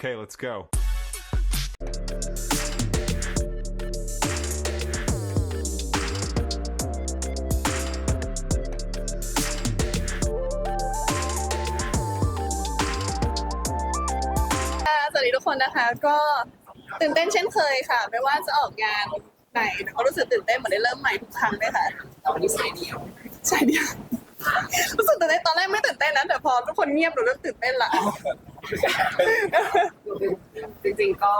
Okay, let's go. ค่ะสวัสดีทุกคนนะคะ ก็ตื่นเต้นเช่นเคยค่ะ ไม่ว่าจะออกงานไหนก็รู้สึกตื่นเต้นเหมือนได้เริ่มใหม่ทุกครั้งเลยค่ะแต่วันนี้สายเดียวใช่เดียวรู้สึกตื่นเต้นตอนแรกไม่ตื่นเต้นนะแต่พอทุกคนเงียบหนูเริ่มตื่นเต้นละ จริงๆก็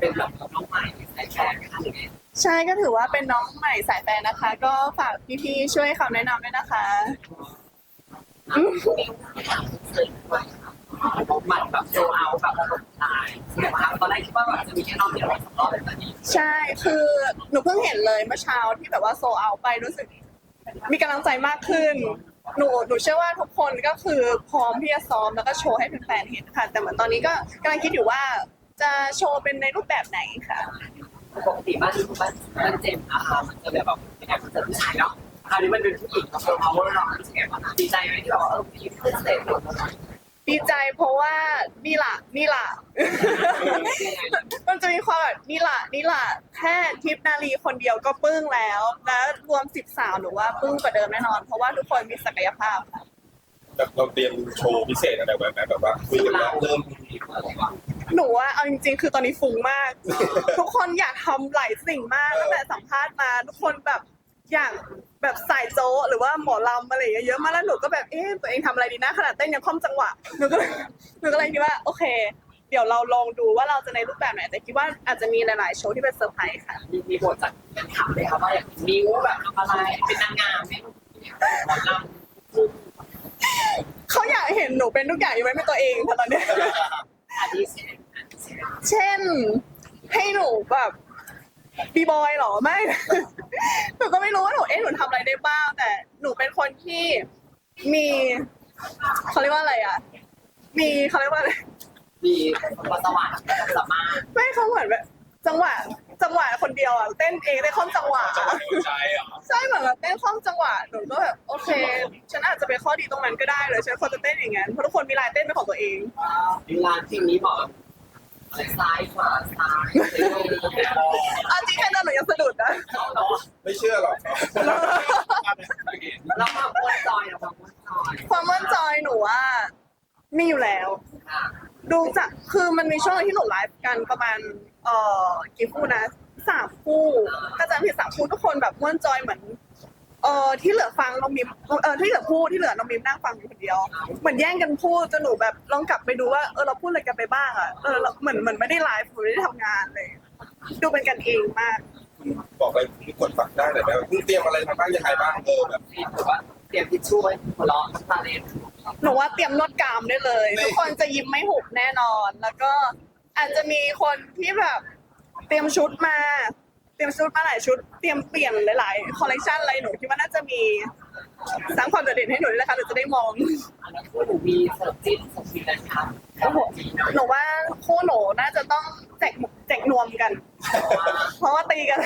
เป็นแบบน้องใหม่สายแฟนค่ะหรือไงใช่ก็ถือว่าเป็นน้องใหม่สายแฟนนะคะ ก็ฝากพี่ๆช่วยคำแนะนำด้วยนะคะอะคุณนิ้วถามเสริมด้วยค่ะหมัดแบบโซเอาแบบระบบตายใช่ไหมคะตอนแรกคิดว่าแบบจะมีแค่รอบเดียวสองรอบแบบนี้ใช่คือหนูเพิ่งเห็นเลยเมื่อเช้าที่แบบว่าโซเอาไปรู้สึกมีกำลังใจมากขึ้น หนูหนูเชื่อว่าทุกคนก็คือพร้อมที่จะซ้อมแล้วก็โชว์ให้แฟนๆเห็นค่ะ แต่เหมือนตอนนี้ก็กำลังคิดอยู่ว่าจะโชว์เป็นในรูปแบบไหนค่ะปกติบ้านบ้านบ้านเจมส์นะคะมันจะแบบแบบยังไงมันจะผู้ชายเนาะคราวนี้มันเป็นผู้หญิงกับโซเอาเรารู้สึกไงบ้างคะดีใจไหมที่แบบว่าเออผู้หญิงขึ้นสเตจหมดเลยดีใจเพราะว่านี่ล่ะนี่ล่ะ มันจะมีความแบบนี่ล่ะนี่ล่ะแค่ทิปนาลีคนเดียวก็ปึ้งแล้วแล้ว รวมสิบสาวหนูว่าปึ้งกว่าเดิมแน่นอน เพราะว่าทุกคนมีศักยภาพค่ะแบบเราเตรียมโชว์พิเศษอะไรไว้ไหมแบบว่าคุยกันแล้วเริ่มหนูว่าเอาจริงๆ คือตอนนี้ฟุ้งมาก ทุกคนอยากทำหลายสิ่งมากตั้งแต่สัมภาษณ์มาทุกคนแบบอยากแบบสายโจ๊ะหรือว่าหมอลำอะไรอย่างเงี้ยเยอะมากแล้วหนูก็แบบเอ๊ะตัวเองทำอะไรดีนะขนาดเต้นยังคล่อมจังหวะหนูก็เลยหนูก็เลยคิดว่าโอเค เดี๋ยวเราลองดูว่าเราจะในรูปแบบไหนแต่คิดว่าอาจจะมีหลาย ๆ โชว์ที่เป็นเซอร์ไพรส์ค่ะ มีมีบทจากเป็นถามเลยค่ะว่าอยากนิ้วแบบทำอะไรเป็นนางงามไหมหมอลำเขาอยากเห็นหนูเป็นทุกอย่างอยู่ไหมเป็นตัวเองค่ะตอนเนี้ยอาทิเช่นอาทิเช่นเช่น ให้หนูแบบบีบอยหรอไม่ หนูก็ไม่รู้ว่าหนูเอ๊ะหนูทำอะไรได้บ้าง แต่หนูเป็นคนที่มีเขาเรียกว่าอะไรอะ มีเขาเรียกว่าอะไร มีพรสวรรค์สามารถไม่เขาเหมือนแบบจังหวะจังหวะคนเดียวอะเต้นเองได้คล่อมจังหวะจังหวะหัวใจเหรอใช่เหมือนแบบเต้นคล่อมจังหวะหนูก็แบบโอเค ฉันอาจจะเป็นข้อดีตรงนั้นก็ได้เลยฉันควรจะเต้นอย่างนั้นเพราะทุกคนมีลายเต้นเป็นของตัวเองมีร้านที่นี้บอกซ้ายขวาซ้ายเอาจริงแค่นั้นหนูยังสะดุดนะไม่เชื่อหรอกแล้วความม้วนจอยอะความม้วนจอยความมั่นใจหนูว่ามีอยู่แล้ว ค่ะ ดูจากคือมันมีช่วงที่หนูไลฟ์กันประมาณเอ่อกี่คู่นะสามคู่ถ้าจำผิดสามคู่ทุกคนแบบม่วนจอยเหมือนเออที่เหลือฟังน้องมิมเออที่เหลือพูดที่เหลือน้องมิมนั่งฟังอยู่คนเดียว เหมือนแย่งกันพูดจนหนูแบบลองกลับไปดูว่าเออเราพูดอะไรกันไปบ้างอะเออเหมือนเหมือนไม่ได้ไลฟ์หรือไม่ได้ทำงานเลย ดูเป็นกันเองมาก บอกอะไรทุกคนฟังได้เลยนะคุณเตรียมอะไรมาบ้างยังไงบ้างเออแบบ เตรียมทิชชู่ไว้หัวเราะตาเลนหนูว่าเตรียมนวดกรามได้เลย ทุกคนจะยิ้มไม่หุบแน่นอน แล้วก็อาจจะมีคนที่แบบเตรียมชุดมา เตรียมชุดมาหลายชุด เตรียมเปลี่ยนหลายๆคอลเลคชันอะไรหนูคิดว่าน่าจะมีสร้างความโดดเด่นให้หนูด้วยนะคะหนูจะได้มองอันนั้นพูดหนูมีเสิร์ฟจิ้นเสิร์ฟซีนนะครับโอ้โหหนูว่าคู่หนูน่าจะต้องแจกแจกนวมกัน เพราะว่าตีกัน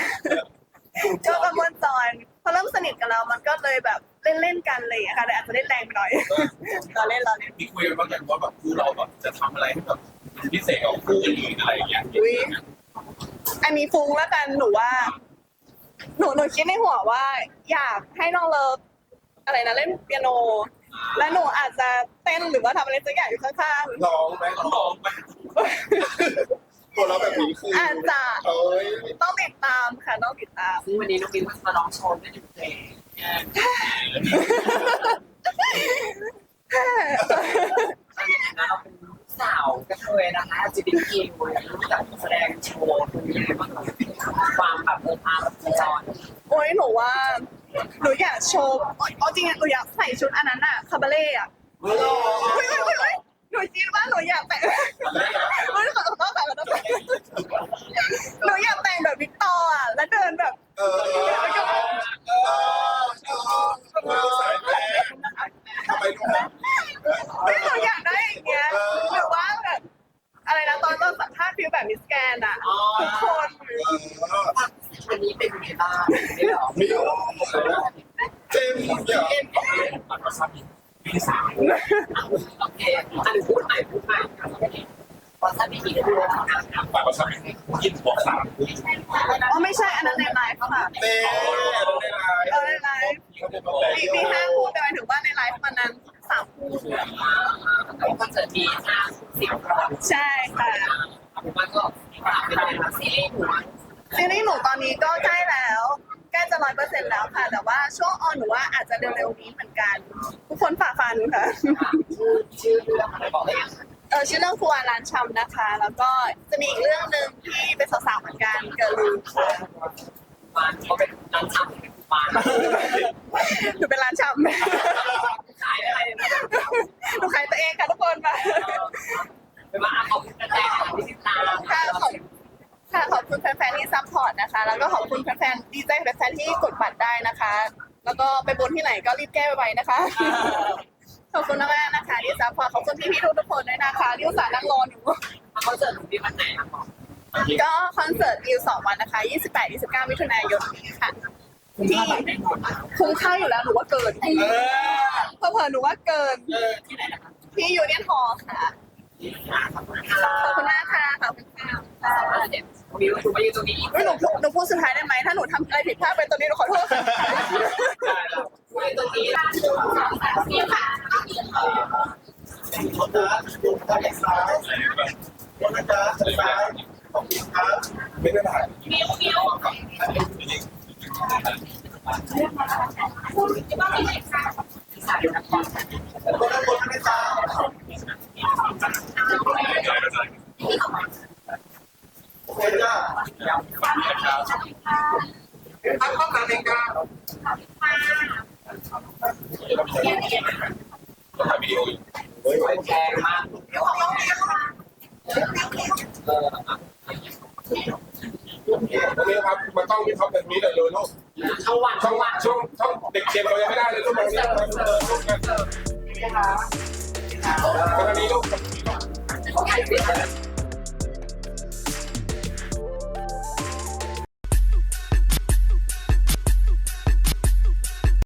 ก็กระมวลจอยพอเริ่มสนิทกันแล้วมันก็เลยแบบ เล่นเล่นๆกันเลยอะค่ะแต่อาจจะเล่นแรงไปหน่อยเราเล่นเราเล่นมีคุยกันบ้างยังว่าแบบคู่เราแบบจะทำอะไรให้แบบพิเศษกับคู่อื่นอะไรอย่างเงี้ยอุ๊ยอันนี้ฟุ้งแล้วกันหนูว่า หนูหนูคิดในหัวว่า อยากให้น้องเลิฟอะไรนะเล่นเปียโน และหนูอาจจะเต้นหรือว่าทำอะไรสักอย่างอยู่ข้างร้องไหมร้องไหมตัวเราแบบนี้คือๆอาจจะเอ้ยต้องติดตามค่ะต้องติดตามซึ่งวันนี้น้องมินมาร้องโชว์ด้วยหนึ่งเพลงต อนนี้นะเราเป็นสาวกระเทยนะคะ LGBT รู้จักแสดงโชว์ตรงนี้เลยบ้างความแบบเอออาร์จอนโอ้ยหนูว่าหนูอยากโชว์เอาจริงๆหนูอยากใส่ชุดอันนั้นอะคาบาเล่อะเฮ้ยเฮ้ยเฮ้ยเฮ้ยหนูคิดว่าหนูอยากแต่งเฮ้ยขอโทษขอโทษขอโทษหนูอยากแต่งแบบวิกตอร์อะแล้วเดินแบบ เออเออเออสายแม่ทำไมรู้ไหม ไม่หนูอยากได้อย่างเงี้ยหรือว่าแบบอะไรนะตอนตอนสัมภาษณ์ฟิลแบบมิสแกนอะทุกคน เออ วันนี้ เป็นไงบ้างไม่หรอมีเจมส์เนี่ยโอเคกี่คู่แล้วคะฝากประชาชนยินบอกสามคู่อ๋อไม่ใช่อันนั้นในไลฟ์ค่ะ เต้เราได้ไลน์เออในไลฟ์เขาจะต้องแบ่งมีมีห้าคู่แต่หมายถึงว่าในไลฟ์มันนั้นสามคู่แล้วก็จะมีห้าสิบคนใช่ค่ะผมว่าก็ฝากเป็นอะไรซีรีส์หนูซีรีส์หนูตอนนี้ก็ใกล้แล้วใกล้จะ ร้อยเปอร์เซ็นต์แล้วค่ะ แต่ว่าช่วงออนหนูว่าอาจจะเร็วๆนี้เหมือนกัน ทุกคนฝ่าฟันค่ะชื่อเรื่องอะไรบอกเลยเออชื่อเรื่องครัวร้านชำนะคะ แล้วก็จะมีอีกเรื่องหนึ่งที่เป็นสาวๆเหมือนกันเกิร์ลลูค่ะ ฟานเขาเป็นร้านชำเป็นฟาน หนูเป็นร้านชำ ขายอะไร หนูขายตัวเองค่ะทุกคนมา ไม่ว่าขอบคุณแฟนๆที่ติดตาม ค่ะขอบ ค่ะขอบคุณแฟนๆที่ซัพพอร์ตนะคะ แล้วก็ขอบคุณแฟนๆดีใจแฟนๆที่กดบัตรได้นะคะ แล้วก็ไปบนที่ไหนก็รีบแก้ไว้นะคะ ขอบคุณมากๆนะคะที่ซัพพอร์ตขอบคุณพี่ๆทุกๆคนด้วยนะคะที่อุตส่าห์นั่งรอหนูเขาเจอหนูที่วันไหนนะบอกก็คอนเสิร์ตวิวสองวันนะคะ 28 29 มิถุนายนนี้ค่ะ ที่ได้หมดคุ้มค่าอยู่แล้วหนูว่าเกินเออเผลอๆหนูว่าเกิน เออที่ไหนนะคะที่ยูเนียนฮอลล์ค่ะ ขอบคุณค่ะ ถเด็ดวิวถูกไปอยู่ตรงนี้อีกเฮ้ยหนูพูดหนูพูดสุดท้ายได้ไหมถ้าหนูทำอะไรผิดพลาดไปตรงนี้หนูขอโทษค่ะไปตรงนี้เขาจะดูทางซ้ายรถนะจ๊ะซ้ายขอบคุณครับไม่ได้ถ่ายวิววิวสายนครคนละคนไม่ซ้ายโอเคจ้าตั้งข้อนาฬิกาถ่ายวิดีโออยู่เฮ้ย แพงมากเออตรงนี้ครับมันต้องมีท็อปแบบนี้เลยเลยลูกช่องวันช่ช่อองงวันช่องช่องเด็กเกมเรายังไม่ได้เลยลูกตรงนี้ตรงนี้ลูกนะคะตรงนี้ลูกเขาใครเสีย